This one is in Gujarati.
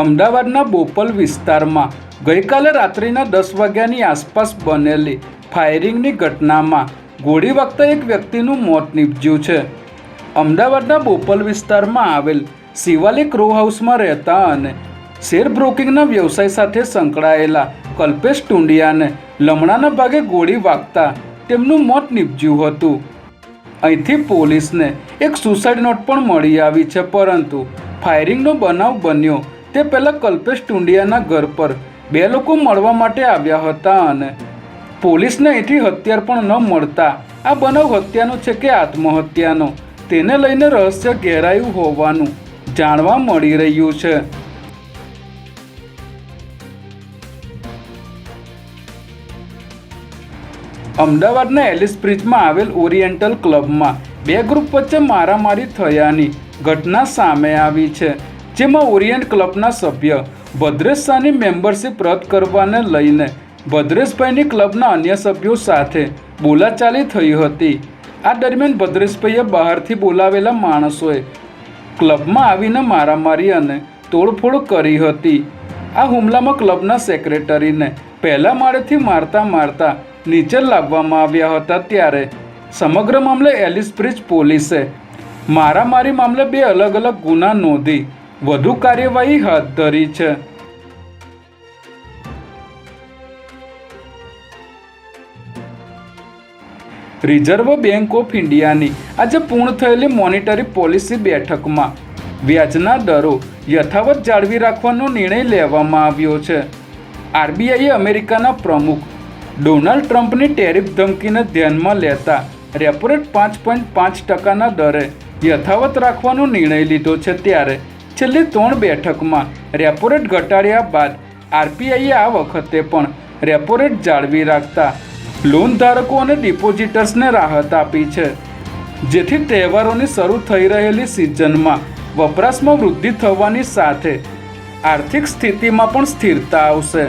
અમદાવાદના બોપલ વિસ્તારમાં ગઈકાલે રાત્રિના દસ વાગ્યાની આસપાસ બનેલી ફાયરિંગની ઘટનામાં ગોળી વાગતા એક વ્યક્તિનું મોત નીપજ્યું છે. અમદાવાદના બોપલ વિસ્તારમાં આવેલ શિવાલિક રો હાઉસમાં રહેતા અને શેર બ્રોકિંગના વ્યવસાય સાથે સંકળાયેલા કલ્પેશ ટુંડિયાને લમણાના ભાગે ગોળી વાગતા તેમનું મોત નીપજ્યું હતું. અહીંથી પોલીસને એક સુસાઇડ નોટ પણ મળી આવી છે, પરંતુ ફાયરિંગનો બનાવ બન્યો તે પહેલાં કલ્પેશ ટુંડિયાના ઘર પર બે લોકો મળવા માટે આવ્યા હતા અને પોલીસને અહીંથી હત્યાર પણ ન મળતા. આ બનાવ હત્યાનો છે કે આત્મહત્યાનો? તેને લઈને રહસ્ય ઘેરાયું હોવાનું જાણવા મળી રહ્યું છે. અમદાવાદના એલિસ બ્રિજમાં આવેલ ઓરિએન્ટલ ક્લબમાં બે ગ્રુપ વચ્ચે મારામારી થયાની ઘટના સામે આવી છે. જેમાં ઓરિયન્ટ ક્લબના સભ્ય ભદ્રેશ શાહની મેમ્બરશીપ રદ કરવાને લઈને ભદ્રેશભાઈની ક્લબના અન્ય સભ્યો સાથે બોલાચાલી થઈ હતી. આ દરમિયાન ભદ્રેશભાઈએ બહારથી બોલાવેલા માણસોએ ક્લબમાં આવીને મારામારી અને તોડફોડ કરી હતી. આ હુમલામાં ક્લબના સેક્રેટરીને પહેલા માળેથી મારતા મારતા નીચે લાવવામાં આવ્યા હતા ત્યારે સમગ્ર મામલે એલિસ બ્રિજ પોલીસે મારામારી મામલે બે અલગ અલગ ગુના નોંધી વધુ કાર્યવાહી હાથ ધરી છે. રિઝર્વ બેંક ઓફ ઇન્ડિયાની આજે પૂર્ણ થયેલી મોનિટરી પોલિસી બેઠકમાં વ્યાજના દરો યથાવત જાળવી રાખવાનો નિર્ણય લેવામાં આવ્યો છે. આરબીઆઈએ અમેરિકાના પ્રમુખ ડોનાલ્ડ ટ્રમ્પની ટેરિફ ધમકીને ધ્યાનમાં લેતા રેપોરેટ પાંચ પોઈન્ટ પાંચ ટકાના દરે યથાવત રાખવાનો નિર્ણય લીધો છે ત્યારે છેલ્લી ત્રણ બેઠકમાં રેપોરેટ ઘટાડ્યા બાદ આરપીઆઈએ આ વખતે પણ રેપોરેટ જાળવી રાખતા લોન ધારકો અને ડિપોઝિટર્સને રાહત આપી છે. જેથી તહેવારોની શરૂ થઈ રહેલી સિઝનમાં વપરાશમાં વૃદ્ધિ થવાની સાથે આર્થિક સ્થિતિમાં પણ સ્થિરતા આવશે.